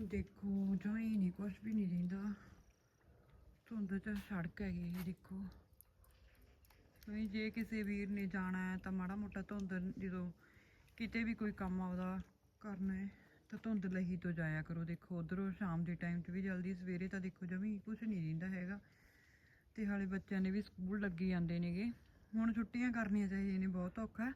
ਦੇਖੋ ਜਮਾਈ ਨਹੀਂ ਕੁਝ ਵੀ ਨਹੀਂ ਰਹਿੰਦਾ। ਧੁੰਦ ਚ ਸੜਕ ਹੈਗੀ ਦੇਖੋ। ਵੀ ਜੇ ਕਿਸੇ ਵੀਰ ਨੇ ਜਾਣਾ ਹੈ, ਤਾਂ ਮਾੜਾ ਮੋਟਾ ਧੁੰਦ, ਜਦੋਂ ਕਿਤੇ ਵੀ ਕੋਈ ਕੰਮ ਆਉਦਾ ਕਰਨਾ ਹੈ, ਤਾਂ ਧੁੰਦ ਲਹੀ ਤੋਂ ਜਾਇਆ ਕਰੋ। ਦੇਖੋ, ਉਧਰੋਂ ਸ਼ਾਮ ਦੇ ਟਾਈਮ 'ਚ ਵੀ ਜਲਦੀ ਸਵੇਰੇ ਤਾਂ ਦੇਖੋ, ਜਮੀ ਕੁਝ ਨਹੀਂ ਰਹਿੰਦਾ ਹੈਗਾ। ਤੇ ਹਾਲੇ ਬੱਚਿਆਂ ਨੇ ਵੀ ਸਕੂਲ ਲੱਗੇ ਜਾਂਦੇ ਨੇਗੇ। ਹੁਣ ਛੁੱਟੀਆਂ ਕਰਨੀਆਂ ਚਾਹੀਦੀਆਂ ਨੇ, ਬਹੁਤ ਔਖਾ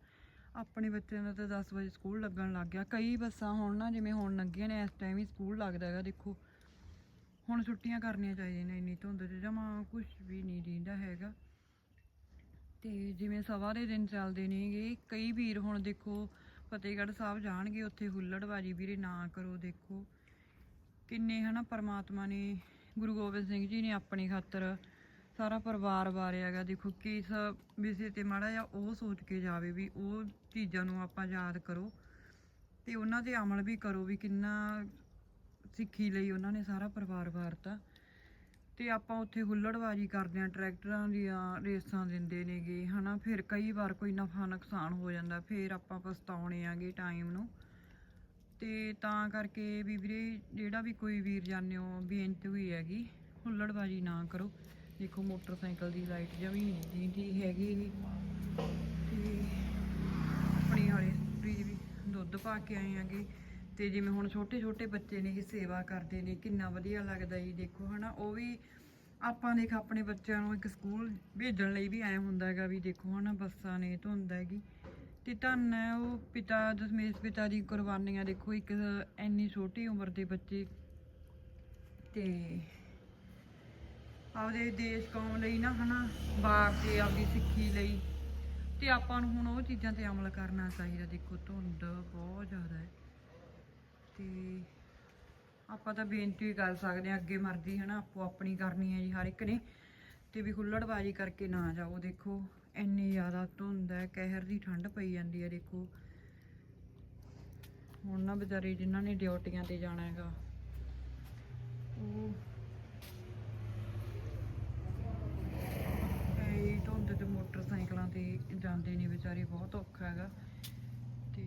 ਆਪਣੇ ਬੱਚਿਆਂ ਦਾ ਤਾਂ 10 ਵਜੇ ਸਕੂਲ ਲੱਗਣ ਲੱਗ ਗਿਆ। ਕਈ ਬੱਸਾਂ ਹੁਣ ਨਾ ਜਿਵੇਂ ਹੁਣ ਲੱਗੀਆਂ ਨੇ, ਇਸ ਟਾਈਮ ਹੀ ਸਕੂਲ ਲੱਗਦਾ ਹੈਗਾ, ਦੇਖੋ। ਹੁਣ ਛੁੱਟੀਆਂ ਕਰਨੀਆਂ ਚਾਹੀਦੀਆਂ ਨੇ, ਇੰਨੀ ਧੁੰਦ 'ਚ ਜਮਾ ਕੁਝ ਵੀ ਨਹੀਂ ਦਿੰਦਾ ਹੈਗਾ। ਤੇ ਜਿਵੇਂ ਸਵਾ ਦੇ ਦਿਨ ਚੱਲਦੇ ਨੇਗੇ, ਕਈ ਵੀਰ ਹੁਣ ਦੇਖੋ, ਫਤਿਹਗੜ੍ਹ ਸਾਹਿਬ ਜਾਣਗੇ, ਉੱਥੇ ਹੁੱਲੜਬਾਜੀ ਵੀਰੇ ਨਾ ਕਰੋ, ਦੇਖੋ। ਕਿੰਨੇ ਹਨਾ ਪਰਮਾਤਮਾ ਨੇ, ਗੁਰੂ ਗੋਬਿੰਦ ਸਿੰਘ ਜੀ ਨੇ ਆਪਣੀ ਖਾਤਰ ਸਾਰਾ ਪਰਿਵਾਰ ਵਾਰਿਆ ਹੈਗਾ, ਦੇਖੋ ਕਿਸ ਵਿਸ਼ੇ ਤੇ ਮਾੜਾ ਜਿਹਾ ਉਹ ਸੋਚ ਕੇ ਜਾਵੇ ਵੀ ਉਹ ਚੀਜ਼ਾਂ ਨੂੰ ਆਪਾਂ ਯਾਦ ਕਰੋ ਤੇ ਉਹਨਾਂ ਤੇ ਅਮਲ ਵੀ ਕਰੋ ਵੀ ਕਿੰਨਾ ਸਿੱਖੀ ਲਈ ਉਹਨਾਂ ਨੇ ਸਾਰਾ ਪਰਿਵਾਰ ਵਾਰਤਾ। ਤੇ ਆਪਾਂ ਉੱਥੇ ਹੁੱਲੜਬਾਜੀ ਕਰਦੇ ਆ ਟਰੈਕਟਰਾਂ ਦੀਆਂ ਰੇਸਾਂ ਦਿੰਦੇ ਨੇਗੇ, ਹਨਾ, ਫਿਰ ਕਈ ਵਾਰ ਕੋਈ ਨਫਾ ਨੁਕਸਾਨ ਹੋ ਜਾਂਦਾ, ਫਿਰ ਆਪਾਂ ਪਛਤਾਉਣੇ ਆਗੇ ਟਾਈਮ ਨੂੰ। ਤੇ ਤਾਂ ਕਰਕੇ ਵੀ ਵੀਰੇ, ਜਿਹੜਾ ਵੀ ਕੋਈ ਵੀਰ ਜਾਂਦੇ ਹੋ ਬੇਨਤੀ ਹੋਈ ਹੈਗੀ, ਹੁੱਲੜਬਾਜੀ ਨਾ ਕਰੋ। ਦੇਖੋ ਮੋਟਰਸਾਈਕਲ ਦੀ ਲਾਈਟ ਜਮੀ ਨਹੀਂ ਦੀ ਹੈਗੀ ਗੀ। ਤੇ ਆਪਣੀ ਹਾਲੇ ਫ੍ਰਿਜ ਵੀ ਦੁੱਧ ਪਾ ਕੇ ਆਏ ਆਂਗੇ, ਤੇ ਜਿਵੇਂ ਹੁਣ ਛੋਟੇ ਛੋਟੇ ਬੱਚੇ ਨੇ ਇਹ ਸੇਵਾ ਕਰਦੇ ਨੇ, ਕਿੰਨਾ ਵਧੀਆ ਲੱਗਦਾ ਜੀ, ਦੇਖੋ ਹਨਾ, ਉਹ ਵੀ ਆਪਾਂ ਦੇਖ ਆਪਣੇ ਬੱਚਿਆਂ ਨੂੰ ਇੱਕ ਸਕੂਲ ਭੇਜਣ ਲਈ ਵੀ ਐ ਹੁੰਦਾ ਹੈਗਾ ਵੀ ਦੇਖੋ ਹਨਾ, ਬੱਸਾਂ ਨੇ ਧੁੰਦ ਹੈਗੀ ਤੇ ਧੰਨ ਹੈ ਉਹ ਪਿਤਾ, ਦਸ਼ਮੇਸ਼ ਪਿਤਾ ਦੀ ਕੁਰਬਾਨੀਆਂ, ਦੇਖੋ ਇੱਕ ਇੰਨੀ ਛੋਟੀ ਉਮਰ ਦੇ ਬੱਚੇ ਤੇ ਆਪਦੇ ਦੇਸ਼ ਕੌਮ ਲਈ ਨਾ ਹਨਾ ਬਾਗ ਕੇ ਆਪਦੀ ਸਿੱਖੀ ਲਈ। ਤੇ ਆਪਾਂ ਨੂੰ ਹੁਣ ਉਹ ਚੀਜ਼ਾਂ ਤੇ ਅਮਲ ਕਰਨਾ ਚਾਹੀਦਾ। ਦੇਖੋ, ਧੁੰਦ ਬਹੁਤ ਜ਼ਿਆਦਾ ਹੈ। ਤੇ ਆਪਾਂ ਤਾਂ ਬੇਨਤੀ ਕਰ ਸਕਦੇ ਹਾਂ, ਅੱਗੇ ਮਰਜ਼ੀ ਹਨਾ, ਆਪੋ ਆਪਣੀ ਕਰਨੀ ਹੈ ਜੀ ਹਰ ਇੱਕ ਨੇ। ਤੇ ਵੀ ਹੁੱਲੜਬਾਜੀ ਕਰਕੇ ਨਾ ਜਾਓ। ਦੇਖੋ, ਇੰਨੀ ਜ਼ਿਆਦਾ ਧੁੰਦ ਹੈ, ਕਹਿਰ ਦੀ ਠੰਡ ਪਈ ਜਾਂਦੀ ਹੈ, ਦੇਖੋ। ਹੁਣ ਨਾ ਵਿਚਾਰੇ ਜਿਨ੍ਹਾਂ ਨੇ ਡਿਊਟੀਆਂ ਤੇ ਜਾਣਾ ਹੈਗਾ, ਉਹ ਇਹ ਧੁੰਦ ਤੇ ਮੋਟਰਸਾਈਕਲਾਂ ਤੇ ਜਾਂਦੇ ਨੇ ਵਿਚਾਰੇ, ਬਹੁਤ ਔਖਾ ਹੈਗਾ। ਤੇ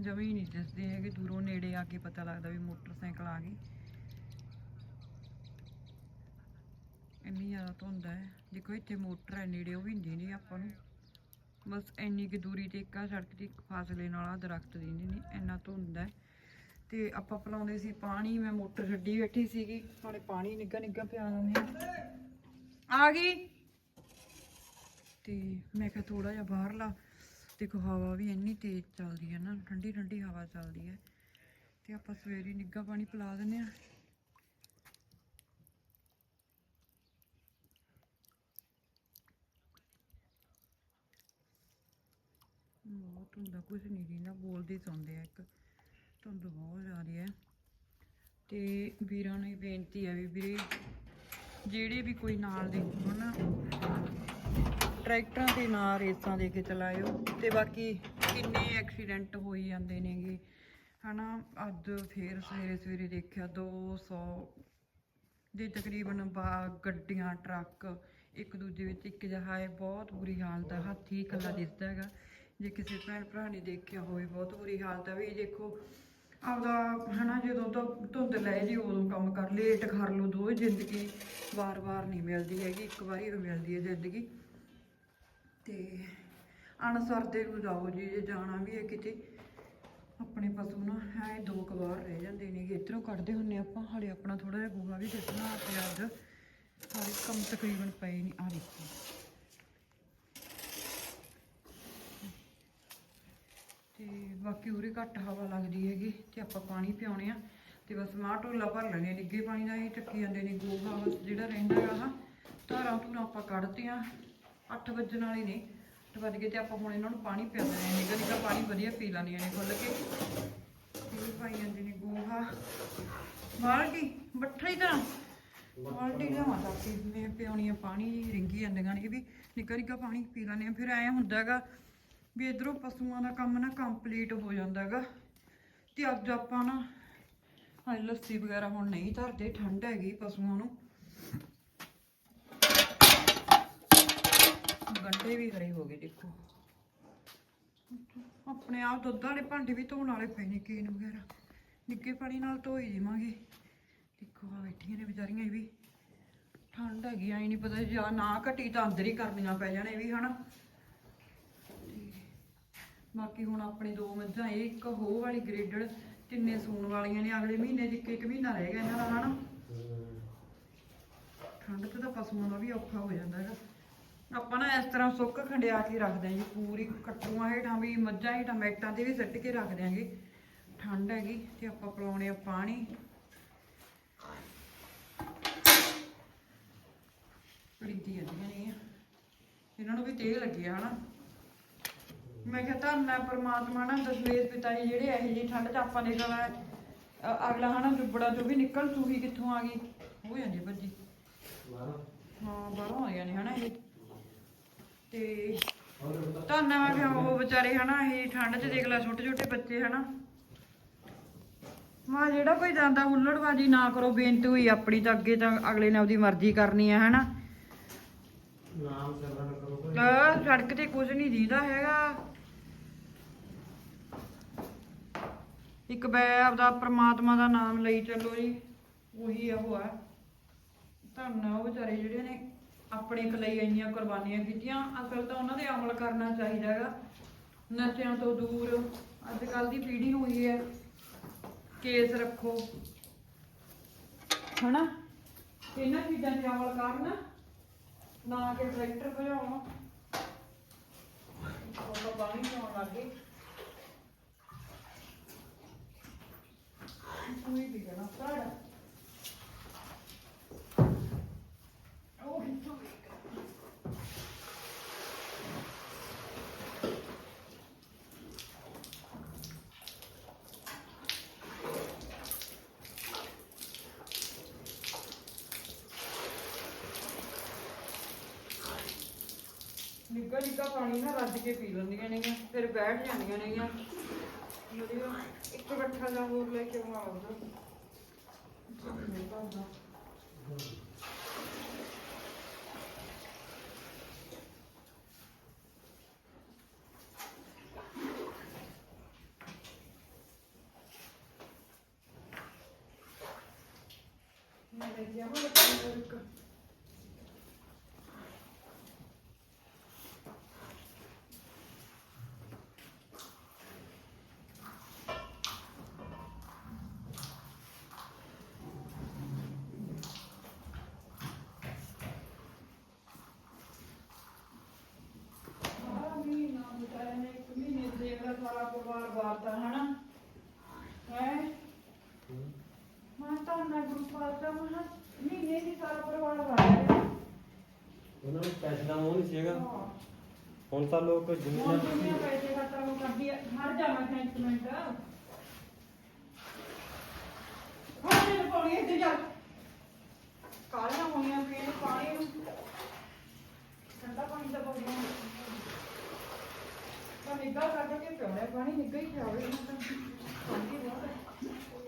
ਜਮੀ ਨਹੀਂ ਦਿਸਦੇ ਹੈਗੇ, ਦੂਰੋਂ ਨੇੜੇ ਆ ਕੇ ਪਤਾ ਲੱਗਦਾ ਵੀ ਮੋਟਰਸਾਈਕਲ ਆ ਗਈ। ਇੰਨੀ ਜ਼ਿਆਦਾ ਧੁੰਦ ਹੈ। ਦੇਖੋ, ਇੱਥੇ ਮੋਟਰ ਹੈ, ਨੇੜੇ ਉਹ ਵੀ ਨਹੀਂ ਦਿੰਦੀ ਆਪਾਂ ਨੂੰ। ਬਸ ਇੰਨੀ ਕਿ ਦੂਰੀ ਤੇ ਇੱਕ ਆ ਸੜਕ ਦੀ ਫਾਸਲੇ ਨਾਲ ਆ ਦਰਖਤ ਦਿੰਦੇ ਨੇ, ਇੰਨਾ ਧੁੰਦ ਹੈ। ਤੇ ਆਪਾਂ ਪਿਲਾਉਂਦੇ ਸੀ ਪਾਣੀ, ਮੈਂ ਮੋਟਰ ਛੱਡੀ ਬੈਠੀ ਸੀਗੀ ਹਾਲੇ ਪਾਣੀ ਨਿੱਗਾ ਨਿੱਗਾ ਪਿਆ ਦਿੰਦੇ ਆ ਗਈ। ਤੇ ਮੈਂ ਕਿਹਾ ਥੋੜਾ ਜਿਹਾ ਬਾਹਰਲਾ ਦੇਖੋ ਹਵਾ ਵੀ ਇੰਨੀ ਤੇਜ਼ ਚੱਲਦੀ ਹੈ ਨਾ ਠੰਡੀ ਠੰਡੀ ਹਵਾ ਚੱਲਦੀ ਹੈ। ਤੇ ਆਪਾਂ ਸਵੇਰੇ ਨਿੱਗਾ ਪਾਣੀ ਪਿਲਾ ਦਿੰਦੇ ਆ ਬਹੁਤ ਹੁੰਦਾ ਕੁਝ ਨਹੀਂ ਦਿੰਦਾ ਬੋਲਦੇ ਸੁਣਦੇ ਆ ਇੱਕ। ਧੁੰਦ ਬਹੁਤ ਜ਼ਿਆਦਾ ਹੈ। ਤੇ ਵੀਰਾਂ ਨੂੰ ਹੀ ਬੇਨਤੀ ਹੈ ਵੀ ਵੀਰੇ, ਜਿਹੜੇ ਵੀ ਕੋਈ ਨਾਲ ਦੇ ਹੋਣ ਨਾ ਟਰੈਕਟਰਾਂ ਤੇ ਨਾ ਰੇਸਾਂ ਦੇ ਕੇ ਚਲਾਇਓ ਤੇ ਬਾਕੀ ਕਿੰਨੇ ਐਕਸੀਡੈਂਟ ਹੋਈ ਜਾਂਦੇ ਨੇਗੇ। ਹਨਾ, ਅੱਜ ਫੇਰ ਸਵੇਰੇ ਸਵੇਰੇ ਦੇਖਿਆ 200 ਦੇ ਤਕਰੀਬਨ ਬਾ ਗੱਡੀਆਂ, ਟਰੱਕ ਇੱਕ ਦੂਜੇ ਵਿੱਚ ਇੱਕ ਜਿਹਾ ਹੈ, ਬਹੁਤ ਬੁਰੀ ਹਾਲਤ ਹੈ ਹਾਥੀ ਇਕੱਲਾ ਦਿਸਦਾ ਹੈਗਾ। ਜੇ ਕਿਸੇ ਭੈਣ ਭਰਾ ਨੇ ਦੇਖਿਆ ਹੋਵੇ, ਬਹੁਤ ਬੁਰੀ ਹਾਲਤ ਹੈ ਵੀ ਦੇਖੋ, ਆਪਦਾ ਹਨਾ, ਜਦੋਂ ਤੋਂ ਧੁੰਦ ਲੈ ਜੀ, ਉਦੋਂ ਕੰਮ ਕਰ, ਲੇਟ ਕਰ ਲਓ, ਦੋ ਜ਼ਿੰਦਗੀ ਵਾਰ-ਵਾਰ ਨਹੀਂ ਮਿਲਦੀ ਹੈਗੀ, ਇੱਕ ਵਾਰੀ ਮਿਲਦੀ ਹੈ ਜ਼ਿੰਦਗੀ। ਤੇ ਅਨਸਰ ਦੇ ਨੂੰ ਜਾਓ ਜੀ, ਜੇ ਜਾਣਾ ਵੀ ਹੈ ਕਿਤੇ। ਆਪਣੇ ਪਸ਼ੂ ਨਾ ਹੈ ਦੋ ਕੁ ਰਹਿ ਜਾਂਦੇ ਨੇ, ਇਧਰੋਂ ਕੱਢਦੇ ਹੁੰਨੇ ਆਪਾਂ। ਹਾਲੇ ਆਪਣਾ ਥੋੜਾ ਜਿਹਾ ਗੋਹਾ ਵੀ ਕੱਢਣਾ ਪਿਆ ਅੱਜ ਸਾਰੇ ਕੰਮ ਤਕਰੀਬਨ ਪਏ ਨਹੀਂ ਆ ਦੇਖੋ। ਤੇ ਬਾਕੀ ਉਰੇ ਘੱਟ ਹਵਾ ਲੱਗਦੀ ਹੈਗੀ ਤੇ ਆਪਾਂ ਪਾਣੀ ਪਿਆਉਣੇ ਆ। ਤੇ ਬਸ ਮਾਂ ਢੋਲਾ ਭਰ ਲੈਣੇ ਨਿੱਗੇ ਪਾਣੀ ਦਾ ਇਹ ਚੱਕੀ ਜਾਂਦੇ ਨੇ। ਗੋਹਾ ਬਸ ਜਿਹੜਾ ਰਹਿੰਦਾ ਹੈਗਾ ਨਾ ਧਾਰਾਂ ਧੂਰਾਂ ਆਪਾਂ ਕੱਢਦੇ ਆ 8 ਵੱਜਣ ਵਾਲੇ ਨੇ 8 ਵੱਜ ਗਏ ਤੇ ਆਪਾਂ ਹੁਣ ਇਹਨਾਂ ਨੂੰ ਪਾਣੀ ਪਿਆ ਦਿੰਦੇ ਆ ਨਿੱਘਾ ਨਿੱਘਾ ਪਾਣੀ ਵਧੀਆ ਪੀ ਲੈਂਦੀਆਂ ਨੇ ਖੁੱਲ ਕੇ। ਇਹ ਪਾਈ ਜਾਂਦੇ ਨੇ ਗੋਹਾ। ਬਾਲਟੀ ਬੱਠਾ ਹੀ ਤਾਂ। ਬਾਲਟੀ ਲਿਆਵਾਂ ਤਾਂ ਕਿ ਮੈਂ ਪਿਆਉਣੀ ਆ ਪਾਣੀ ਰਿੰਗੀ ਜਾਂਦੀਆਂ ਨੇ, ਇਹ ਵੀ ਨਿੱਘਾ ਨਿੱਘਾ ਪਾਣੀ ਪੀ ਲੈਂਦੇ ਆ ਫਿਰ ਐ ਹੁੰਦਾ ਹੈਗਾ ਵੀ ਇਧਰੋਂ ਪਸ਼ੂਆਂ ਦਾ ਕੰਮ ਨਾ ਕੰਪਲੀਟ ਹੋ ਜਾਂਦਾ ਹੈਗਾ। ਤੇ ਅੱਜ ਆਪਾਂ ਨਾ ਹਾਲੇ ਲੱਸੀ ਵਗੈਰਾ ਹੁਣ ਨਹੀਂ ਧਰਦੇ, ਠੰਡ ਹੈਗੀ ਪਸ਼ੂਆਂ ਨੂੰ। ਗੰਡੇ ਵੀ ਹਰੇ ਹੋ ਗਏ ਦੇਖੋ। ਆਪਣੇ ਆਪ ਦੁੱਧ ਵਾਲੇ ਭਾਂਡੇ ਵੀ ਧੋਣ ਵਾਲੇ ਪਏ ਨੇ ਕੇਨ ਵਗੈਰਾ। ਨਿੱਕੇ ਪਾਣੀ ਨਾਲ ਧੋਈ ਦੇਵਾਂਗੇ ਦੇਖੋ ਆ ਬੈਠੀਆਂ ਨੇ ਵਿਚਾਰੀਆਂ ਇਹ ਵੀ। ਠੰਡ ਹੈਗੀ ਆਈ ਨਹੀਂ ਪਤਾ ਜਾਂ ਨਾ ਘਟੀ ਤਾਂ ਅੰਦਰ ਹੀ ਕਰਨੀਆਂ ਪੈ ਜਾਣੇ ਵੀ ਹਨਾ। ਬਾਕੀ ਹੁਣ ਆਪਣੇ ਦੋ ਮੱਝਾਂ ਇਹ ਇੱਕ ਹੋ ਵਾਲੀ ਗ੍ਰੇਡਡ ਤਿੰਨੇ ਸੂਣ ਵਾਲੀਆਂ ਨੇ ਅਗਲੇ ਮਹੀਨੇ ਚ ਇੱਕ ਇੱਕ ਮਹੀਨਾ ਰਹਿ ਗਿਆ ਇਹਨਾਂ ਦਾ ਹਨਾ। ਠੰਡ ਤੇ ਤਾਂ ਪਸ਼ੂਆਂ ਦਾ ਵੀ ਔਖਾ ਹੋ ਜਾਂਦਾ ਹੈਗਾ। ਆਪਾਂ ਨਾ ਇਸ ਤਰ੍ਹਾਂ ਸੁੱਕ ਖੰਡਿਆ ਕੇ ਰੱਖਦੇ ਆਂ ਜੀ ਪੂਰੀ ਕੱਟੂਆਂ ਹੇਠਾਂ ਵੀ ਮੱਝਾਂ ਹੇਠਾਂ ਮੈਟਾਂ ਤੇ ਵੀ ਸਿੱਟ ਕੇ ਰੱਖ ਦਿਆਂਗੇ। ਠੰਡ ਹੈਗੀ ਤੇ ਆਪਾਂ ਪਿਲਾਉਣੇ ਆ ਪਾਣੀ। ਪੜੀਦੀ ਜਾਂਦੀਆਂ ਨੇ ਇਹਨਾਂ ਨੂੰ ਵੀ ਤੇਲ ਲੱਗਿਆ ਹਨਾ। ਮੈਂ ਕਿਹਾ ਧੰਨ ਹੈ ਪ੍ਰਮਾਤਮਾ ਨਾ ਦਸ਼ਮੇਸ਼ ਪਿਤਾ ਜੀ ਜਿਹੜੇ ਇਹੋ ਜਿਹੀ ਠੰਡ ਚ ਆਪਾਂ ਦੇ ਗਲਾ ਅਗਲਾ ਹਨਾ ਜੁਬੜਾ ਚੋਂ ਵੀ ਨਿਕਲ ਸੂਹੀ ਕਿੱਥੋਂ ਆ ਗਈ? ਹੋ ਜਾਂਦੀ ਭੱਜੀ। ਹਾਂ ਬਾਹਰੋਂ ਆ ਨੇ ਹਨਾ ਇਹ। ਤੇ ਧੰਨਵਾਦ ਵੀ ਉਹ ਵਿਚਾਰੇ ਹਨਾ ਇਹ ਠੰਡ 'ਚ ਦੇਖ ਲੈ ਛੋਟੇ ਛੋਟੇ ਬੱਚੇ ਹਨਾ। ਮਾ ਜਿਹੜਾ ਕੋਈ ਜਾਂਦਾ ਹੁੱਲੜਬਾਜੀ ਨਾ ਕਰੋ ਬੇਨਤੀ ਹੋਈ ਆਪਣੀ ਤਾਂ ਅੱਗੇ ਤਾਂ ਅਗਲੇ ਨੇ ਆਪਦੀ ਮਰਜ਼ੀ ਕਰਨੀ ਹੈ ਹਨਾ। ਨਾਮ ਸਿਮਰਨ ਕਰੋ ਤਾਂ ਸੜਕ ਤੇ ਕੁਝ ਨਹੀਂ ਦੀਦਾ ਹੈਗਾ। ਇੱਕ ਬੈ ਆਪਦਾ ਪ੍ਰਮਾਤਮਾ ਦਾ ਨਾਮ ਲਈ ਚੱਲੋ ਜੀ ਉਹੀ ਉਹ ਹੈ ਧੰਨ ਆ ਉਹ ਵਿਚਾਰੇ ਜਿਹੜੇ ਨੇ। ਆਪਣੇ ਲਈ ਇੰਨੀਆਂ ਕੁਰਬਾਨੀਆਂ ਕੀਤੀਆਂ। ਅਸਲ ਤਾਂ ਉਹਨਾਂ ਦੇ ਅਮਲ ਕਰਨਾ ਚਾਹੀਦਾ ਹੈਗਾ। ਨਸ਼ਿਆਂ ਤੋਂ ਦੂਰ। ਅੱਜ ਕੱਲ ਦੀ ਪੀੜ੍ਹੀ ਨੂੰ ਹੈ। ਕੇਸ ਰੱਖੋ। ਹਨਾ? ਇਹਨਾਂ ਚੀਜ਼ਾਂ ਤੇ ਅਮਲ ਕਰਨ। ਨਾ ਕਿ ਟਰੈਕਟਰ ਭਜਾਉਣ। ਉਹ ਪਾਣੀ ਪੀਉਣ ਲੱਗ ਕੋਈ ਵੀ ਕਰਾਂ ਸਾੜਾ ਉਹ ਕਿੱਥੋਂ ਗਈ ਨਿੱਘਾ ਨਿੱਘਾ ਪਾਣੀ ਨਾ ਰੱਜ ਕੇ ਪੀ ਲੈਂਦੀਆਂ ਨੇਗੀਆਂ, ਫਿਰ ਬੈਠ ਜਾਂਦੀਆਂ ਨੇਗੀਆਂ। ਵਧੀਆ ਇੱਕ ਇਕੱਠਾ ਜਾਂ ਹੋਰ ਲੈ ਕੇ ਆਉਣਾ ਉਹਦਾ ਮੈਂ ਲੈ ਕੇ ਆਵਾਂ ਇੱਕ ਆਹ ਮਹੀਨਾ ਬਚਾਰੇ ਨੇ ਇੱਕ ਮਹੀਨੇ ਚ ਦੇਖ ਲਾ ਸਾਰਾ ਪਰਿਵਾਰ ਵਾਰਤਾ ਹਨਾ ਹੈ ਮੈਂ ਤਾਂ ਨਾ ਗਰੁੱਪ ਵਾਰਤਾ ਮੈਂ ਕਿਹਾ ਮਹੀਨੇ ਦੀ ਸਾਰਾ ਪਰਿਵਾਰ ਵਾਰਤਾ ਉਹਨਾਂ ਨੂੰ ਪੈਸੇ ਦਾ ਮੋਹ ਨਹੀਂ ਸੀਗਾ ਹਾਂ ਹੁਣ ਤਾਂ ਲੋਕ ਹੁਣ ਜ਼ਮੀਨਾਂ ਪੈਸੇ ਖਤਮ ਹੋ ਕਰਦੀ ਹੈ ਹਰ ਜਾ ਮੈਂ ਕਿਹਾ ਇੱਕ ਮਿੰਟ। ਹਾਂ ਤੇ ਪਾਣੀ ਇੱਥੇ ਜਾ। ਕਾਲੀਆਂ ਹੋਈਆਂ ਨੇ ਪਾਣੀ ਨੂੰ। ਠੰਡਾ ਪਾਣੀ ਦਾ ਬਹੁਤ ਤਾਂ ਨਿੱਘਾ ਕੱਢ ਕੇ ਪਿਉਣਾ ਪਾਣੀ ਨਿੱਘਾ ਹੀ ਪਿਆਵੇ ਨਾ ਤਾਂ ਪਾਣੀ ਬਹੁਤ ਹੈ।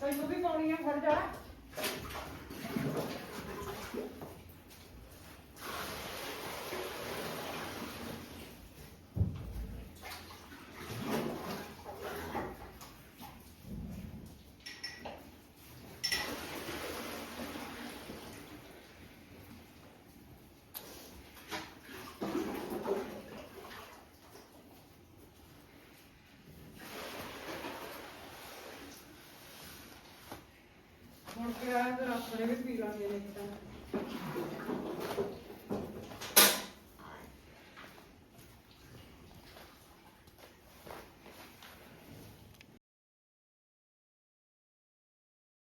ਤੈਨੂੰ ਵੀ ਪਾਉਣੀ ਆ ਫੜ ਜਾ। ਹੁਣ ਕਿਹਾ ਹੈ ਤੇ ਵੀ ਪੀ ਲਾਂਗੇ ਨਹੀਂ ਤਾਂ।